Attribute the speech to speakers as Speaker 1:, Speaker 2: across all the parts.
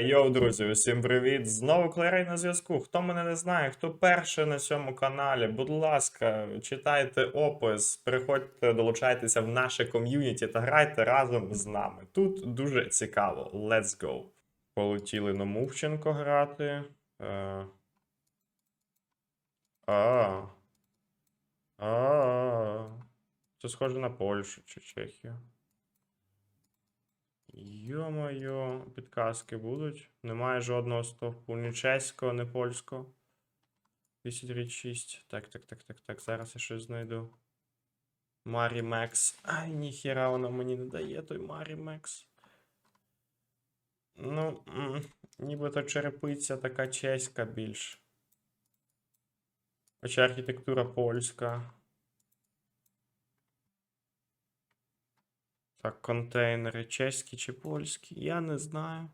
Speaker 1: Йоу, друзі, усім привіт! Знову Клерей на зв'язку. Хто мене не знає, хто перший на цьому каналі, будь ласка, читайте опис, приходьте, долучайтеся в наше ком'юніті та грайте разом з нами. Тут дуже цікаво. Let's go. Полетіли на Мувченко грати. Е... А. А. Це схоже на Польщу чи Чехію. Йо-моє, підказки будуть. Немає жодного стовпу. Ні чеського, ні польського. 236. Так, так, так, так, так. Зараз я щось знайду. Марі Мекс. Ай, ніхіра вона мені не дає той Марі Мекс. Ну, нібито черепиця така чеська більш. Хоча архітектура польська. Так, контейнери чеські чи польські, я не знаю.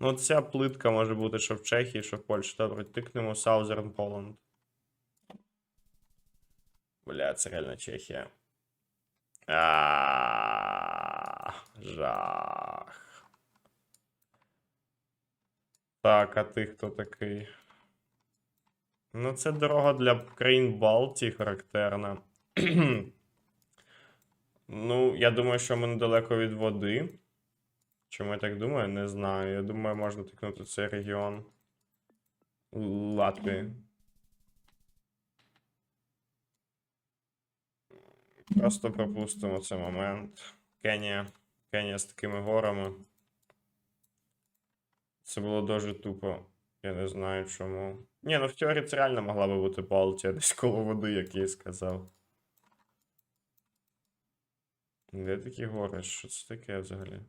Speaker 1: Ну, ця плитка може бути що в Чехії, що в Польщі. Добре, тикнемо Southern Poland. Бля, це реально Чехія. А, жах. Так, а ти хто такий? Ну, це дорога для країн Балтії характерна. Ну, я думаю, що ми недалеко від води. Чому я так думаю? Не знаю. Я думаю, можна тикнути цей регіон Латвії. Просто пропустимо цей момент. Кенія. Кенія з такими горами. Це було дуже тупо. Я не знаю чому. Ні, ну в теорії це реально могла би бути Балтія десь коло води, як я і сказав. Де такі гори? Що це таке взагалі?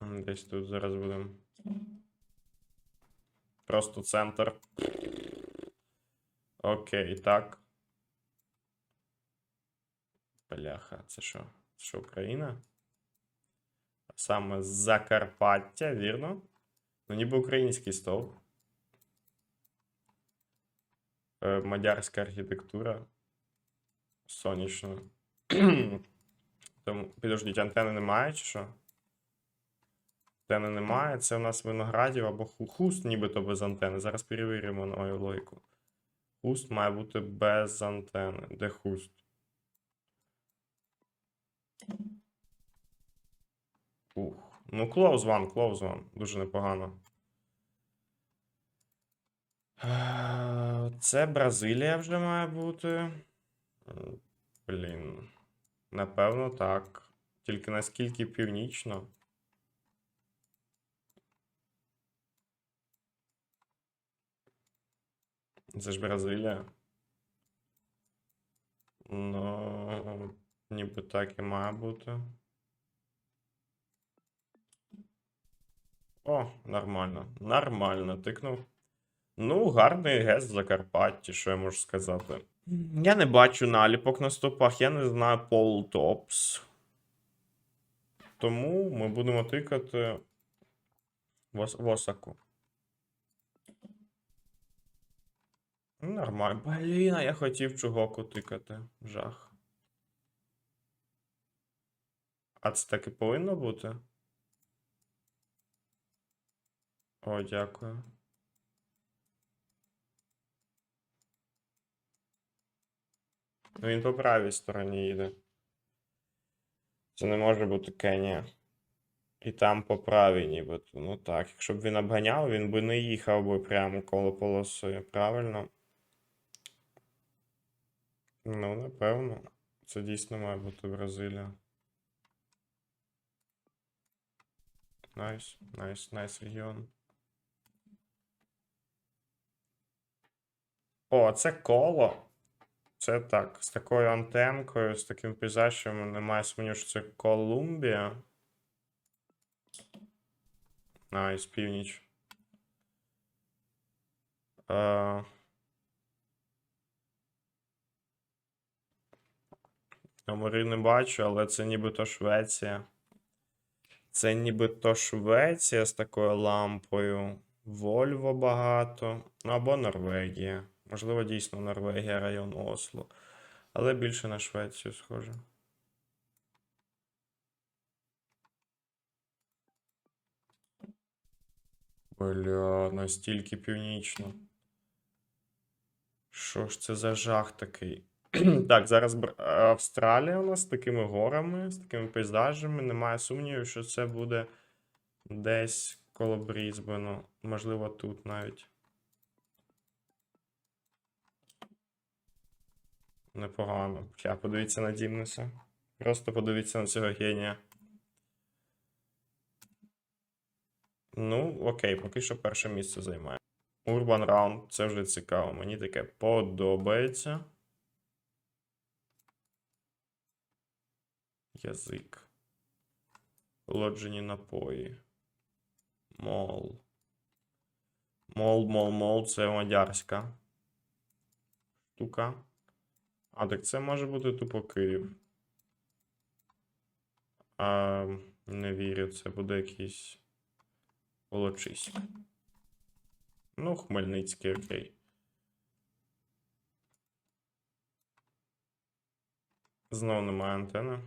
Speaker 1: Десь тут зараз будемо. Просто центр. Окей, так. Бляха, це що? Це що, Україна? Саме Закарпаття, вірно? Ну, ніби український стовп. Е, Мадярська архітектура. Сонячна. Тому, підождіть, антени немає, чи що? Антени немає. Це у нас виноградів або хуст, нібито без антени. Зараз перевіримо мою логіку. Хуст має бути без антени. Де хуст? Ух. Ну, close one, close one. Дуже непогано. Е, Це Бразилія вже має бути. Блін. Напевно, так. Тільки наскільки північно. Це ж Бразилія. Ну, ніби так і має бути. О, нормально. Нормально, тикнув. Ну, гарний гест в Закарпатті, що я можу сказати. Я не бачу наліпок на стопах, я не знаю Пол Топс. Тому ми будемо тикати в Осаку. Ну, Нормально. Блін, а я хотів чугоку тикати. Жах. А це так і повинно бути? О, дякую. Ну, він по правій стороні їде. Це не може бути Кенія. І там по правій нібито. Ну так, якщо б він обганяв, він би не їхав би прямо коло полоси, правильно? Ну, напевно. Це дійсно має бути Бразилія. Найс, найс, найс регіон. О, це коло. Це так, з такою антенкою, з таким пейзажем, немає сумніву, що це Колумбія. Найс, північ. Е... Номери не бачу, але це нібито Швеція. Це нібито Швеція з такою лампою. Вольво багато. Або Норвегія. Можливо, дійсно Норвегія, район Осло. Але більше на Швецію схоже. Бля, настільки північно. Що ж це за жах такий? Так, зараз Австралія у нас з такими горами, з такими пейзажами. Немає сумнівів, що це буде десь коло Брізбену. Можливо, тут навіть. Непогано. Я подивіться на Дімнеса. Просто подивіться на цього генія. Ну, окей, поки що перше місце займає. Urban Round, це вже цікаво. Мені таке подобається. Язик. Холоджені напої. Мол. Мол, мол, мол, це мадярська штука. А, так це може бути тупо Київ. А, не вірю, це буде якийсь Волочиськ. Ну, Хмельницький, окей. Знову немає антени.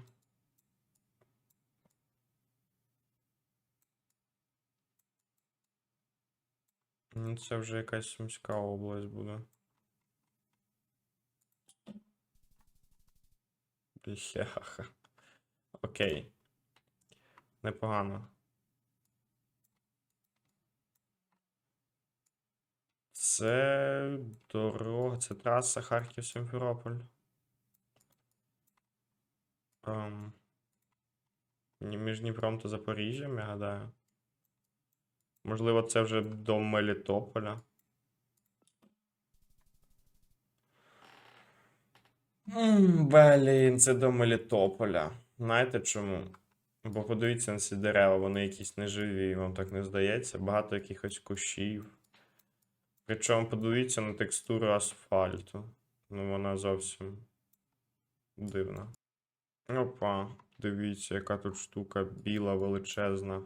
Speaker 1: Ну, це вже якась Сумська область буде. Бляха. Окей. Непогано. Це дорога, це траса Харків-Сімферополь. Ем, між Дніпром та Запоріжжям, я гадаю. Можливо, це вже до Мелітополя. М, Блін, це до Мелітополя. Знаєте чому? Бо подивіться на ці дерева, вони якісь неживі, вам так не здається. Багато якихось кущів. Причому подивіться на текстуру асфальту. Ну, вона зовсім дивна. Опа, дивіться, яка тут штука біла, величезна.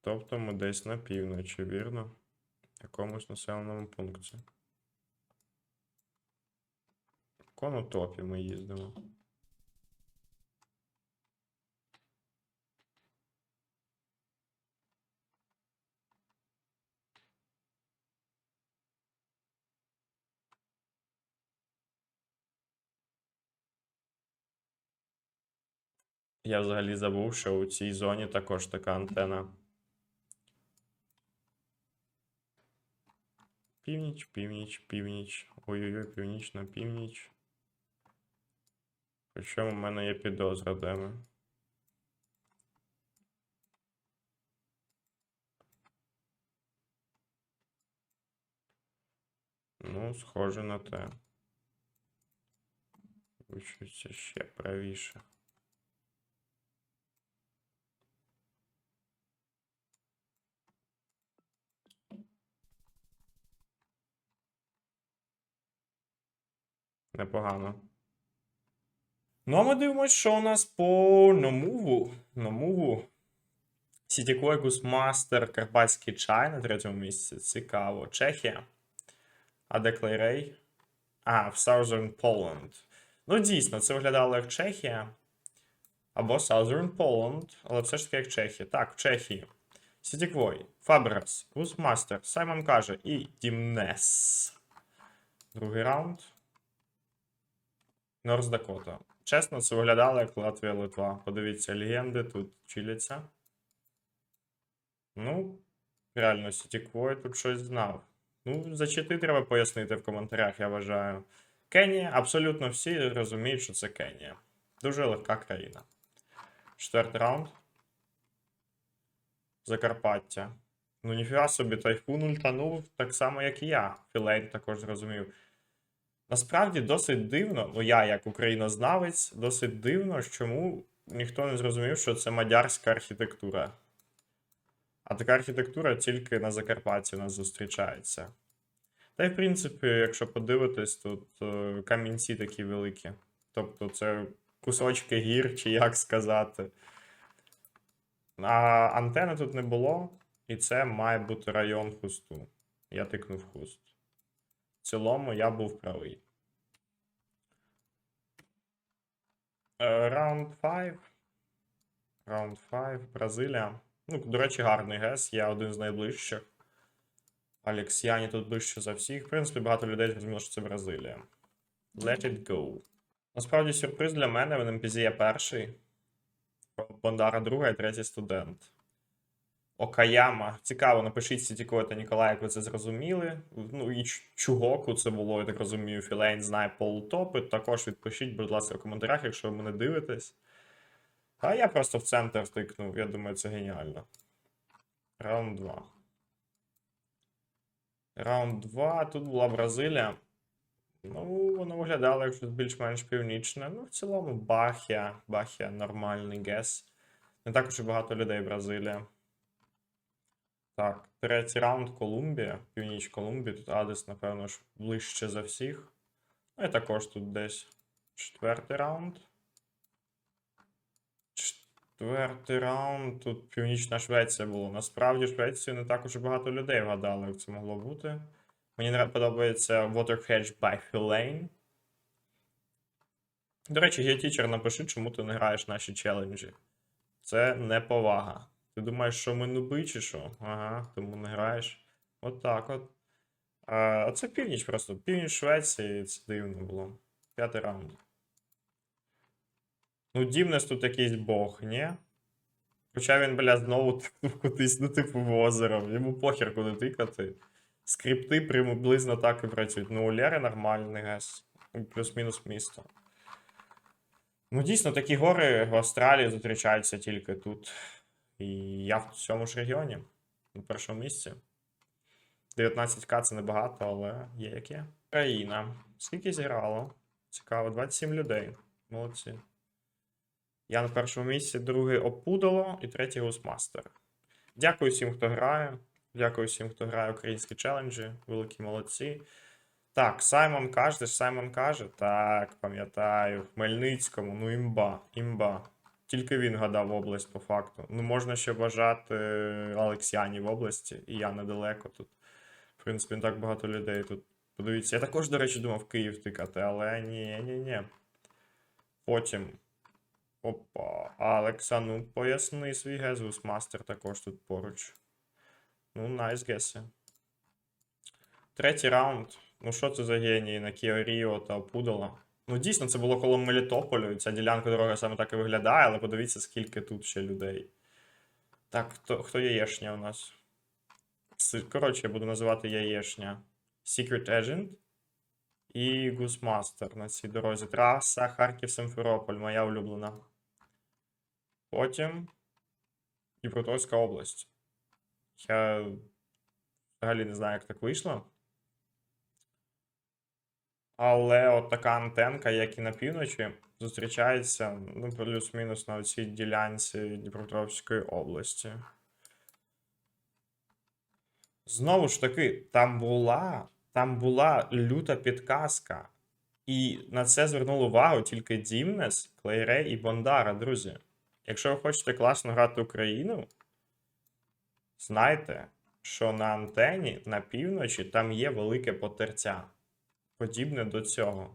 Speaker 1: Тобто ми десь на півночі, вірно? В якомусь населеному пункті. В Конотопі ми їздимо. Я взагалі забув, що у цій зоні також така антена. Північ, північ, північ. Ой-ой-ой, північна північ. Причому в мене є підозра, де ми. Ну, схоже на те. Вичується ще правіше. Непогано. Ну, а ми дивимося, що у нас по Номуву. Номуву. Сітікойкус Мастер Карпатський чай на третьому місці. Цікаво. Чехія. А де Клейрей? А, в Southern Poland. Ну, дійсно, це виглядало як Чехія. Або Southern Poland, але все ж таки як Чехія. Так, в Чехії. Сітіквой, Фабрас, Гусмастер, Саймон каже і Дімнес. Другий раунд. Норс Дакота. Чесно, це виглядало як Латвія Литва. Подивіться, легенди тут чиляться. Ну, реально, Сітіквой тут щось знав. Ну, за чити треба пояснити в коментарях, я вважаю. Кенія, абсолютно всі розуміють, що це Кенія. Дуже легка країна. Четвертий раунд. Закарпаття. Ну, ніфіга собі, тайфун ультанув так само, як і я. Філейн також зрозумів. Насправді досить дивно, ну я, як українознавець, досить дивно, чому ніхто не зрозумів, що це мадярська архітектура. А така архітектура тільки на Закарпатті у нас зустрічається. Та й в принципі, якщо подивитись, тут е, камінці такі великі. Тобто це кусочки гір, чи як сказати. А антени тут не було, і це має бути район Хусту. Я тикнув хуст. Цілому я був правий. Е, Раунд 5. Раунд 5. Бразилія. Ну, до речі, гарний гес. Я один з найближчих. Алекс Яні тут ближче за всіх. В принципі, багато людей зрозуміло, що це Бразилія. Let it go. Насправді сюрприз для мене в НМПЗ я перший. Бондара друга і третій студент. Окаяма. Цікаво, напишіть Сітіко та Ніколай, як ви це зрозуміли. Ну і Чугоку це було, я так розумію, Філейн знає полутопи. Також відпишіть, будь ласка, в коментарях, якщо ви мене дивитесь. А я просто в центр втикнув. Я думаю, це геніально. Раунд 2. Раунд 2. Тут була Бразилія. Ну, воно виглядало як щось більш-менш північне. Ну, в цілому, Бахія. Бахія нормальний гес. Не так уж і багато людей Бразилія. Так, третій раунд Колумбія. Північ Колумбії. Тут Адес, напевно, ж ближче за всіх. Ну і також тут десь четвертий раунд. Четвертий раунд. Тут Північна Швеція було. Насправді Швецію не так уж і багато людей вгадали, як це могло бути. Мені подобається Watercatch by Filane. До речі, геотічер, напиши, чому ти не граєш наші челенджі. Це неповага. Ти думаєш, що ми нуби чи що? Ага, тому не граєш. От так от. А, це північ просто. Північ Швеції, це дивно було. П'ятий раунд. Ну, Дімнес тут якийсь бог, ні? Хоча він, бля, знову кудись, ну, типу, в озеро. Йому похер куди тикати. Скрипти приблизно так і працюють. Ну, Лєри нормальний гес. Плюс-мінус місто. Ну, дійсно, такі гори в Австралії зустрічаються тільки тут. І я в цьому ж регіоні. На першому місці. 19к це небагато, але є як є. Країна. Скільки зіграло? Цікаво, 27 людей. Молодці. Я на першому місці, другий Опудало і третій Гусмастер. Дякую всім, хто грає. Дякую всім, хто грає українські челенджі. Великі молодці. Так, Саймон каже, Саймон каже. Так, пам'ятаю. В Хмельницькому, ну імба, імба. Тільки він гадав область по факту. Ну, можна ще вважати Алексіані в області, і я недалеко тут. В принципі, не так багато людей тут. Подивіться, я також, до речі, думав Київ тикати, але ні, ні, ні. Потім. Опа. Алекса, ну поясни свій Гезус Мастер також тут поруч. Ну, найс геси. Третій раунд. Ну, що це за генії на Кіо Ріо та Пудола? Ну, дійсно, це було коло Мелітополю. Ця ділянка дороги саме так і виглядає, але подивіться, скільки тут ще людей. Так, хто, хто яєшня у нас? Коротше, я буду називати яєшня. Secret Agent і Гусмастер на цій дорозі. Траса Харків Симферополь, моя улюблена. Потім Дніпропетровська область. Я взагалі не знаю, як так вийшло. Але от така антенка, як і на півночі, зустрічається ну, плюс-мінус на цій ділянці Дніпропетровської області. Знову ж таки, там була, там була люта підказка. І на це звернули увагу тільки Дімнес, Клейрей і Бондара, друзі. Якщо ви хочете класно грати Україну, знайте, що на антені на півночі там є велике потерця. Подібне до цього.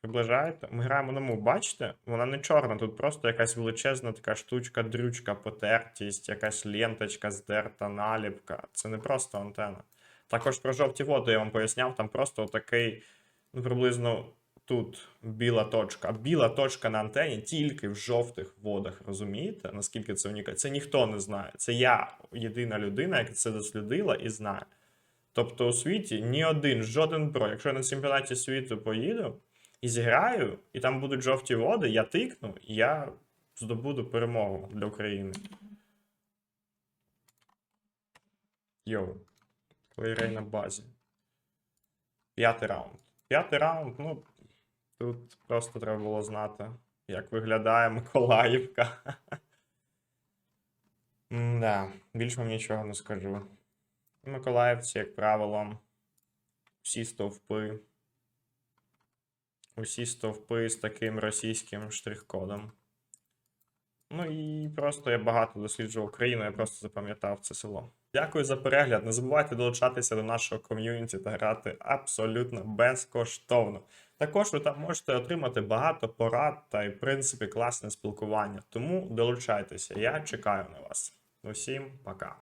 Speaker 1: Приближаєте? Ми граємо на мов, бачите? Вона не чорна, тут просто якась величезна така штучка, дрючка, потертість, якась ленточка здерта, наліпка. Це не просто антена. Також про жовті води я вам поясняв, там просто такий, ну, приблизно тут біла точка. Біла точка на антені тільки в жовтих водах. Розумієте? Наскільки це унікально? Це ніхто не знає. Це я єдина людина, яка це дослідила і знає. Тобто у світі ні один, жоден бро. Якщо я на чемпіонаті світу поїду і зіграю, і там будуть жовті води, я тикну, і я здобуду перемогу для України. Йоу. Плейрей на базі. П'ятий раунд. П'ятий раунд, ну, тут просто треба було знати, як виглядає Миколаївка. Да, більше вам нічого не скажу. Миколаївці, як правило, всі стовпи. Усі стовпи з таким російським штрих-кодом. Ну і просто я багато досліджував країну, я просто запам'ятав це село. Дякую за перегляд. Не забувайте долучатися до нашого ком'юніті та грати абсолютно безкоштовно. Також ви там можете отримати багато порад та й, в принципі, класне спілкування. Тому долучайтеся. Я чекаю на вас. Усім пока.